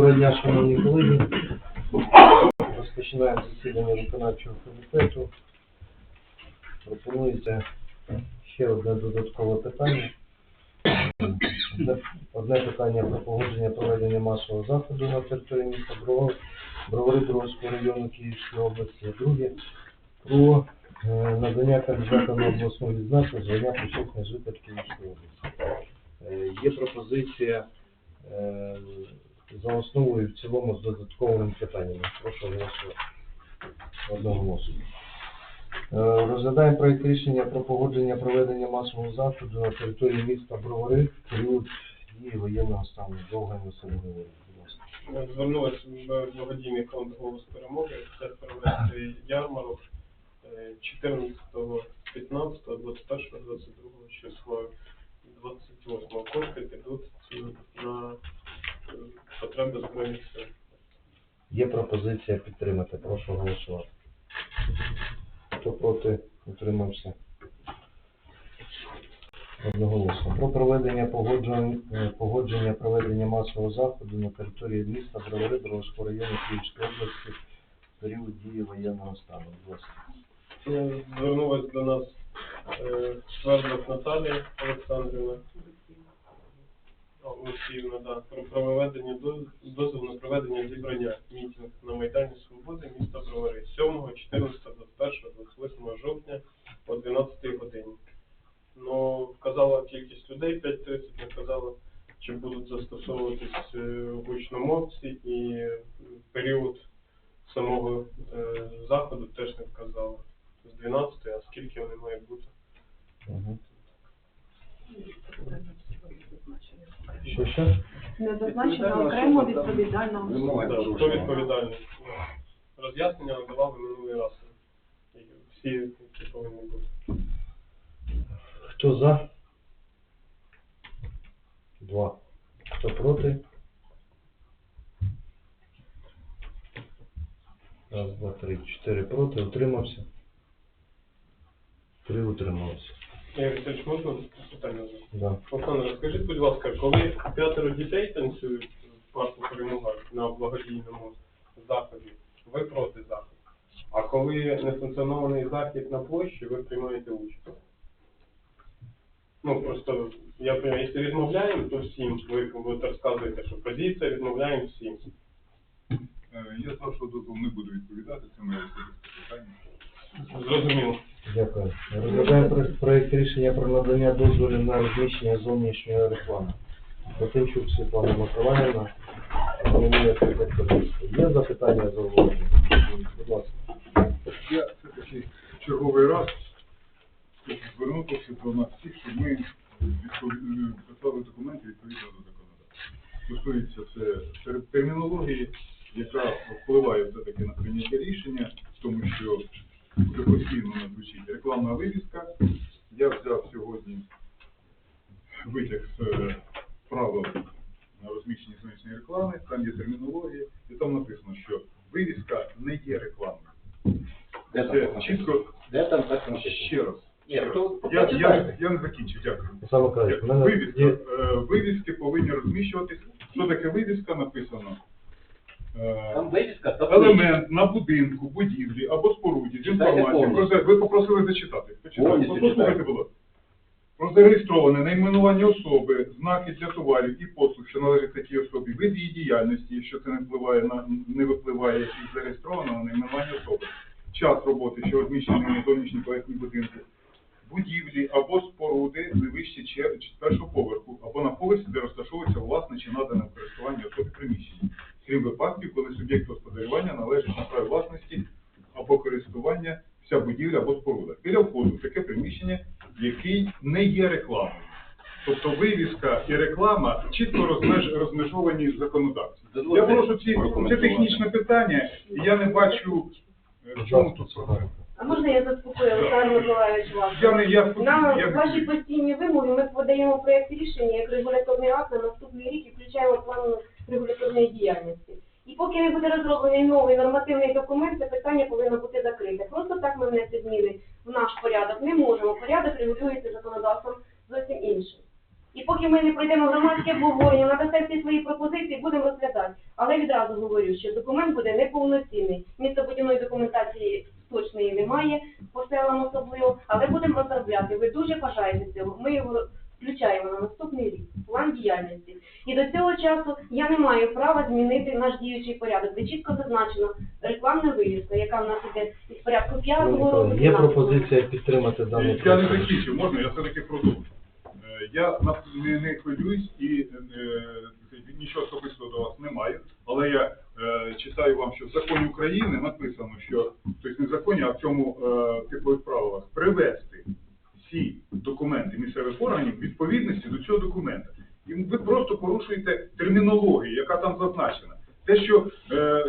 Доброго дня, шановні колеги. Розпочинаємо засідання виконавчого комітету. Пропонується ще одне додаткове питання. Одне- питання про погодження проведення масового заходу на території міста Бровар, району Київської області, друге про е, надання кандидата на обласну відзнаку звання почесний житель Київської області. Е, Є пропозиція е, за основу і в цілому з додатковими питаннями. Прошу голосувати. Одноголосно. Е, Розглядаємо проєкт рішення про погодження проведення масового заходу на території міста Бровари в період дії воєнного стану. Довга населення. Звернулися в благодійний фонд голос перемоги. Це провести ярмарок е, 14, 15, 21, 22 числа, 28 кошти підуть на потреби збройних сил. Є пропозиція підтримати. Прошу голосувати. Хто проти, утримався. Одноголосно. Про проведення погоджень- е, погодження проведення масового заходу на території міста Бровари району Київської області в період дії воєнного стану. Будь ласка. Е, Звернулась до нас е, Свердлов Наталія Олександрівна. Олексіївна, да, про проведення доз- дозволу на проведення зібрання мітинг на Майдані Свободи міста Бровари 7, 14, 21, 28 жовтня о 12 годині. Ну, вказала кількість людей 5.30, не вказала, чи будуть застосовуватись е, гучномовці і е, період самого е, заходу теж не вказала. З 12, а скільки вони мають бути? Угу. Що ще? Не зазначено окремо відповідального. Вимоги Да, Хто відповідальний? Роз'яснення надавали минулий раз. Всі, які повинні бути. Хто за? Два. Хто проти? Раз, два, три, чотири проти. Утримався? Три утрималося. Васильович, можна питання задати? Да. Оксана, розкажіть, будь ласка, коли п'ятеро дітей танцюють в парку перемога на благодійному заході, ви проти заходу. А коли несанкціонований захід на площі, ви приймаєте участь. Ну, просто, я розумію, якщо відмовляємо, то всім, ви будете розказуєте, що позиція, відмовляємо всім. Е, Я з вашого дозволу не буду відповідати, це моє особисте питання. Зрозуміло. Дякую. Розглядаємо про- проект рішення про надання дозволів на розміщення зовнішньої реклами. Потенчук Світлана Миколаївна, головний архітектор. Є запитання зауваження? Будь ласка. Я все-таки черговий раз звернутися до нас всіх, щоб ми відпові- е, документи відповідно до законодавства. Стосується це термінології, яка впливає все-таки на прийняття рішення, в тому що вже постійно не звучить рекламна вивіска. Я взяв сьогодні витяг з е, правил на розміщення зовнішньої реклами, там є термінологія, і там написано, що вивіска не є рекламою. Де там Це чітко Де там так ще раз. Ні, ще раз. то Я, я, я не закінчив, дякую. В мене Вивіска, є е, вивіски повинні розміщуватись. Що таке вивіска написано? Е, Там вивіска та Елемент на будинку, будівлі або споруді з Читайте інформацією. повністю. Про Ви попросили зачитати. Почитайте. Повністю Послухайте, читайте. будь ласка. Про зареєстроване найменування особи, знаки для товарів і послуг, що належать такій особі, вид її діяльності, якщо це не впливає на не випливає із зареєстрованого найменування особи, час роботи, що розміщений на зовнішній поверхні будинку, будівлі або споруди не вище чер- чи першого поверху, або на поверсі, де розташовується власне чи надане в користування особи приміщення, крім випадків, коли суб'єкт господарювання належить на праві власності або користування вся будівля або споруда. Біля входу в таке приміщення, який не є рекламою. Тобто вивіска і реклама чітко розмеж, розмежовані в законодавстві. Я прошу ці, це технічне питання, і я не бачу, е, в чому тут проблема. А можна я заспокою, Олександр Миколаївич, вас? Я не я, На я ваші постійні вимоги ми подаємо проєкт рішення як регуляторний акт на наступний рік і включаємо план регуляторної діяльності. І поки не буде розроблений новий нормативний документ, це питання повинно бути закрите. Просто так ми внести зміни в наш порядок не можемо. Порядок регулюється законодавством зовсім іншим. І поки ми не пройдемо громадське обговорення, надасте всі свої пропозиції, будемо розглядати. Але відразу говорю, що документ буде неповноцінний. Містобудівної документації точної немає, по селам особливо, але будемо розробляти. Ви дуже бажаєте цього. Ми його включаємо на наступний рік, план діяльності. І до цього часу я не маю права змінити наш діючий порядок, де чітко зазначено рекламна вивіска, яка в нас іде із порядку п'ятого року. Є пропозиція підтримати даний Я не закінчив, можна, я все-таки продовжу. Е, Я не, не хвилююсь і е, нічого особистого до вас не маю, але я е, читаю вам, що в законі України написано, що, тобто не в законі, а в цьому е, типових правилах, привести всі документи місцевих органів відповідності до цього документа. І ви просто порушуєте термінологію, яка там зазначена. Те, що е,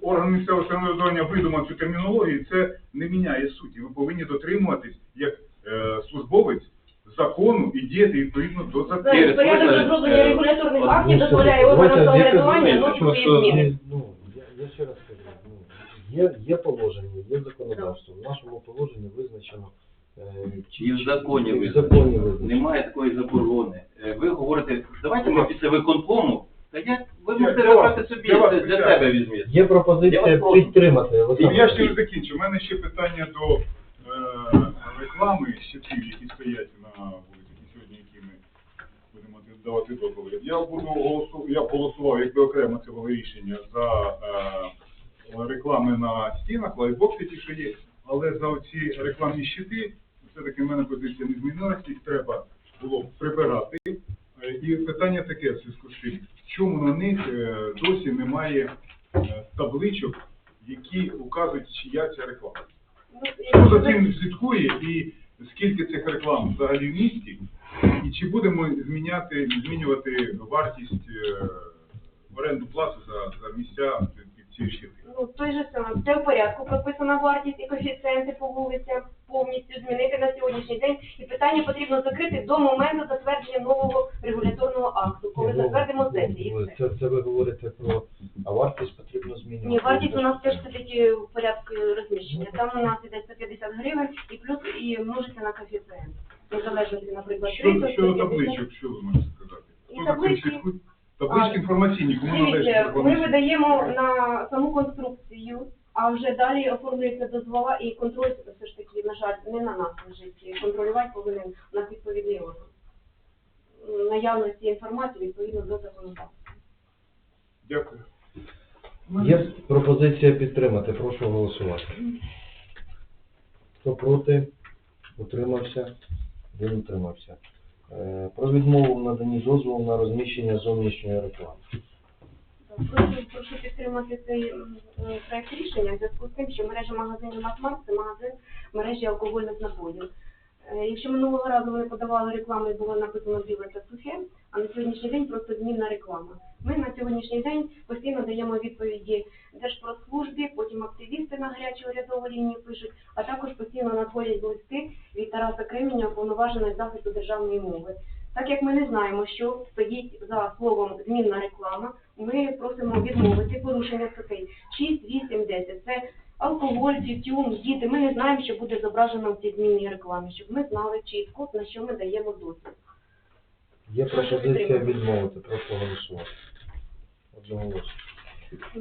орган місцевого самоврядування видумав цю термінологію, це не міняє суті. Ви повинні дотримуватись як е, службовець закону і діяти відповідно до закону. Зараз порядок розроблення е, регуляторних актів Ну, дозволяє органам я самоврядування вносити зміни. Ну, я, я ще раз кажу, ну, є, є положення, є законодавство. В нашому положенні визначено е, чи- І в законі і в визначено. законі визначено. Немає такої заборони. Е, Ви говорите, давайте ми після виконкому, та я, ви можете для вас- собі, для вас для, себе візьміть. Є пропозиція Я вас прошу. підтримати. Олександр. я ще не закінчу. У мене ще питання до е, реклами щитів, які стоять на вулиці, які сьогодні, які ми будемо давати дозволи. Я буду голосу, я голосував, якби окремо було рішення за е, реклами на стінах, лайфбокси ті, що є, але за оці рекламні щити, все-таки в мене позиція не змінилася, їх треба було прибирати. Е, І питання таке в зв'язку з тим, чому на них е, досі немає е, табличок, які указують, чия ця реклама. Ну, Хто за цим слідкує і скільки цих реклам взагалі в місті, і чи будемо зміняти, змінювати вартість е, оренду плати за, за місця під? Ну, той же саме, це в порядку прописана вартість і коефіцієнти по вулицям повністю змінити на сьогоднішній день. І питання потрібно закрити до моменту затвердження нового регуляторного акту, коли Ну, затвердимо ну, сесії. Це, це ви говорите про, а вартість потрібно змінювати. Ні, вартість у нас теж все-таки в порядку розміщення. Там у нас іде 150 гривень і плюс і множиться на коефіцієнт. Незалежності, наприклад, Щодо, 30, щодо 150. табличок, що ви можете сказати? І Хто? Таблички інформаційні, кому належить Дивіться, ми інформаційні? видаємо на саму конструкцію, а вже далі оформлюється дозвола і контроль все ж таки, на жаль, не на нас лежить. Контролювати повинен у нас відповідний орган. Наявності інформації відповідно до законодавства. Дякую. Є пропозиція підтримати, прошу голосувати. Хто проти, утримався, він утримався. Е, Про відмову в наданні дозволу на розміщення зовнішньої реклами. Прошу, прошу підтримати цей м, проект рішення в зв'язку з тим, що мережа магазинів Макмар це магазин мережі алкогольних напоїв. Е, Якщо минулого разу вони подавали рекламу і було написано біле та сухе, а на сьогоднішній день просто змінна реклама. Ми на сьогоднішній день постійно даємо відповіді Держпродслужбі, потім активісти на гарячу урядову лінію пишуть, а також постійно надходять листи від Тараса Кременя, уповноваженого з захисту державної мови. Так як ми не знаємо, що стоїть за словом змінна реклама, ми просимо відмовити порушення статей 6, 8, 10. Це алкоголь, тютюн, діти. Ми не знаємо, що буде зображено в цій змінній рекламі, щоб ми знали чітко, на що ми даємо дозвіл. Є пропозиція відмовити, прошу голосувати. Одноголосно.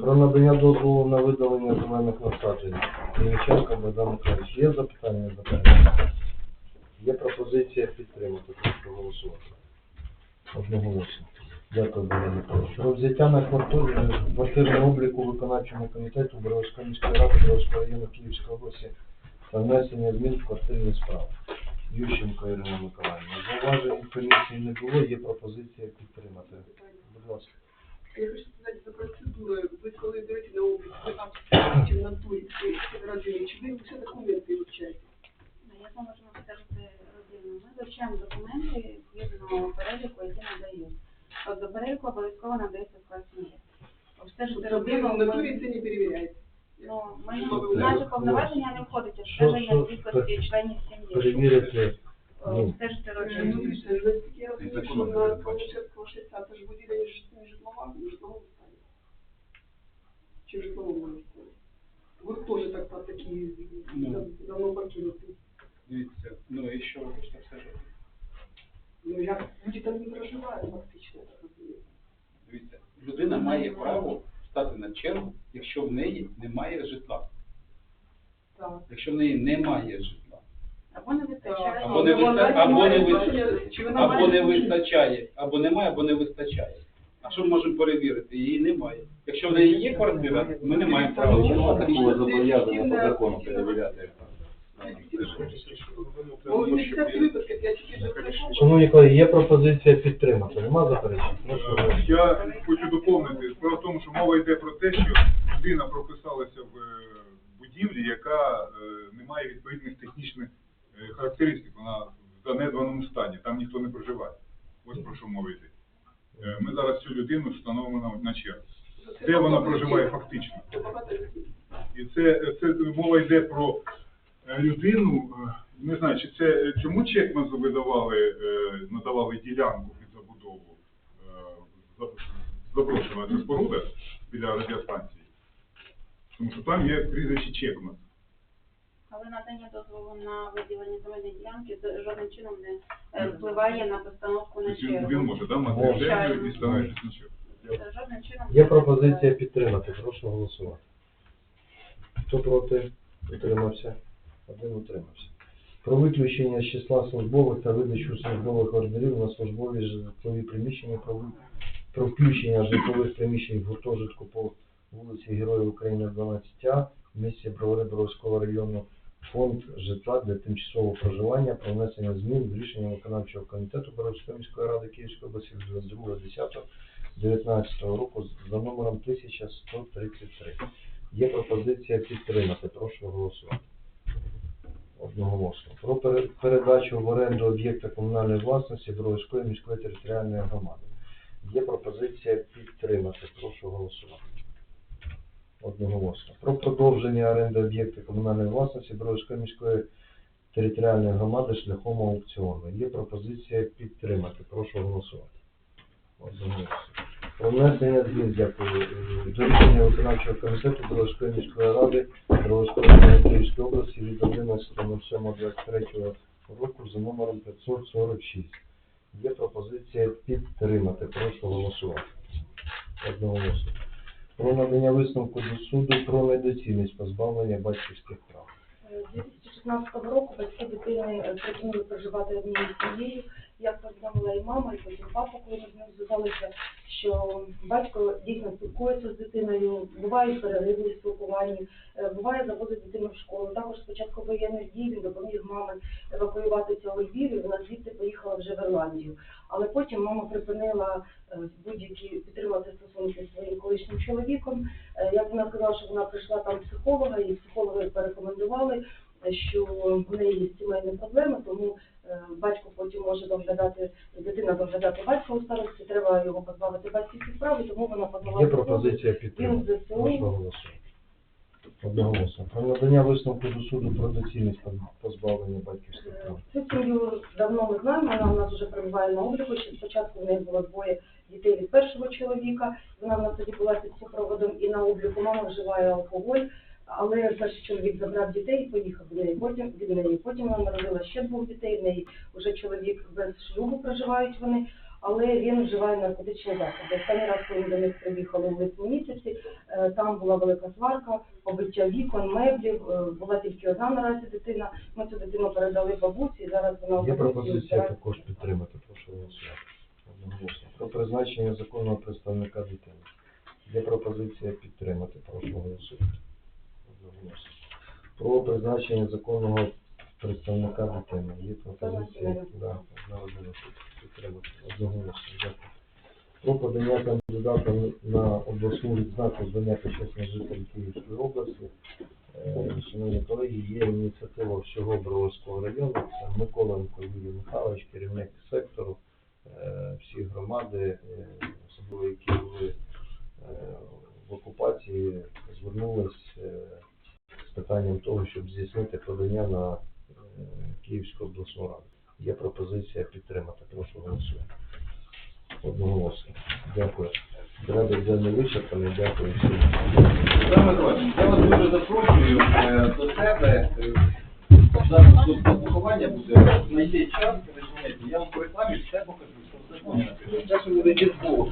Про надання дозволу на видалення зелених насаджень. Мельниченко Богдан Михайлович. Є запитання мене? Є пропозиція підтримати, прошу голосувати. Одноголосно. Дякую, Богдан Михайлович. Про взяття на квартиру, квартирний облік у виконавчому комітету Боровської міської ради Боровського району Київської області та внесення змін в квартирні справи. Ющенко Ірина Миколаївна. Зауважень комісії не було, є пропозиція підтримати. Будь ласка. Я хочу сказати за процедуру. Ви коли берете на облік, ви там чи в натурі, чи родині, чи ви все документи вивчаєте? Я вам можу скажете родину. Ми вивчаємо документи згідно переліку, які надають. До переліку обов'язково надається склад сім'ї. Тобто ви робимо. натурі це не перевіряєте? Ну, ми наші повноваження не входить Що- обстеження кількості членів сім'ї. Перевірити. Ну, Обстежити Е, родину. Ну, дивіться, наскільки я розумію, що законом на передбачено. Калишевського 60 це ж будівля не жит- не житлова, не житловому стані. Чи в житловому стані? Вот тоже такі Ну. дав- давно покинуті. Дивіться, ну і що ви хочете все Ну, я, люди там не проживают фактично, я так розумію. Дивіться, людина має право стати на чергу, якщо в неї немає житла. Так. Якщо в неї немає житла, Або не вистачає. не, виста... не, або не вистачає, або немає, або не вистачає. А що ми можемо перевірити? Її немає. Якщо в неї є квартира, ми не маємо права Ну, вживати такого по закону перевіряти. Ну. Шановні колеги, є пропозиція підтримати. Нема заперечень? Я хочу доповнити. Справа в тому, що мова йде про те, що людина прописалася в е, будівлі, яка е, не має відповідних технічних е, характеристик. Вона в занедбаному стані, там ніхто не проживає. Ось про що мова йде. Е, Ми зараз цю людину встановимо на, чергу. Де вона проживає фактично? І це, це мова йде про е, людину, е, не знаю, чи це чому Чекмазу видавали, надавали ділянку під забудову е, за- ця споруда біля радіостанції. Тому що там є прізвище Чекмаз. Але надання дозволу на виділення земельної ділянки з- жодним чином не е, впливає на постановку на він, чергу. він може да, мати Може. землю і становитися на чергу. Е, Жодним чином. Є не пропозиція підтримати. Прошу голосувати. Хто проти? Утримався? Один утримався. Про виключення з числа службових та видачу службових ордерів на службові житлові приміщення, про, ви- про включення житлових приміщень в гуртожитку по вулиці Героїв України 12А в місті Бровари Броварського району фонд житла для тимчасового проживання про внесення змін в рішення виконавчого комітету Боровської міської ради Київської області від 22.10.19 року за номером 1133. Є пропозиція підтримати. Прошу голосувати. Одноголосно. Про передачу в оренду об'єкта комунальної власності Бровської міської територіальної громади. Є пропозиція підтримати. Прошу голосувати. Одноголосно. Про продовження оренди об'єкта комунальної власності Бровської міської територіальної громади шляхом аукціону. Є пропозиція підтримати. Прошу голосувати. Одноголосно. Про внесення змін, дякую, до рішення виконавчого комітету Бровської міської ради району Київської області від 11.07.23 року за номером 546. Є пропозиція підтримати. Прошу голосувати. Одноголосно. Про надання висновку до суду про недоцільність позбавлення батьківських прав. Е, З 2016 року батьки дитини е, припинили проживати однією сім'єю. Як повідомила і мама, і потім папа, коли ми з ним зв'язалися, що батько дійсно спілкується з дитиною, бувають перериви у спілкуванні, е, буває заводить дитину в школу. Також з початку воєнних дій він допоміг мамі евакуюватися у Львів, і вона звідти поїхала вже в Ірландію. Але потім мама припинила е, будь-які підтримати стосунки зі своїм колишнім чоловіком. Як вона сказала, що вона прийшла там психолога, і психологи порекомендували, що в неї є сімейні проблеми, тому е, батько потім може доглядати, дитина доглядати батька у старості, треба його позбавити батьківських прав, і тому вона подала Є пропозиція підтримати. ЗСУ. Голосувати. Одноголосно. Про надання висновку до суду про доцільність позбавлення батьківських Е, прав. Цю сім'ю давно ми знаємо, вона у нас вже перебуває на обліку. Ще спочатку в неї було двоє дітей від першого чоловіка. Вона в нас тоді була під супроводом і на обліку мама вживає алкоголь. Але перший чоловік забрав дітей і поїхав від неї. Потім від неї. Потім вона народила ще двох дітей. В неї вже чоловік без шлюбу проживають вони. Але він вживає наркотичні засоби. Останній раз, коли до них приїхали у липні місяці, е, там була велика сварка, побиття вікон, меблів. е, Була тільки одна наразі дитина. Ми цю дитину передали бабусі, і зараз вона Є пропозиція також підтримати. Прошу голосувати. Про призначення законного представника дитини. Є пропозиція підтримати. Прошу голосувати. Про призначення законного представника дитини. Є пропозиція да, людина підтримати. Одноголосно. Дякую. Про подання кандидата на обласну відзнаку звання почесний житель Київської області. Е, Шановні колеги, є ініціатива всього Броварського району. Це Миколенко Юрій Михайлович, керівник сектору, е, всі громади, е, особливо які були в окупації, звернулись питанням того, щоб здійснити подання на е, Київську обласну раду. Є пропозиція підтримати. Прошу голосувати. Одноголосно. Дякую. Порядок денний вичерпаний. Дякую всім. Саме я вас дуже запрошую е, до себе. Е, зараз тут поховання буде знайти час, ви розумієте, я вам по рекламі все покажу, що все можна. Часом ви десь Богу.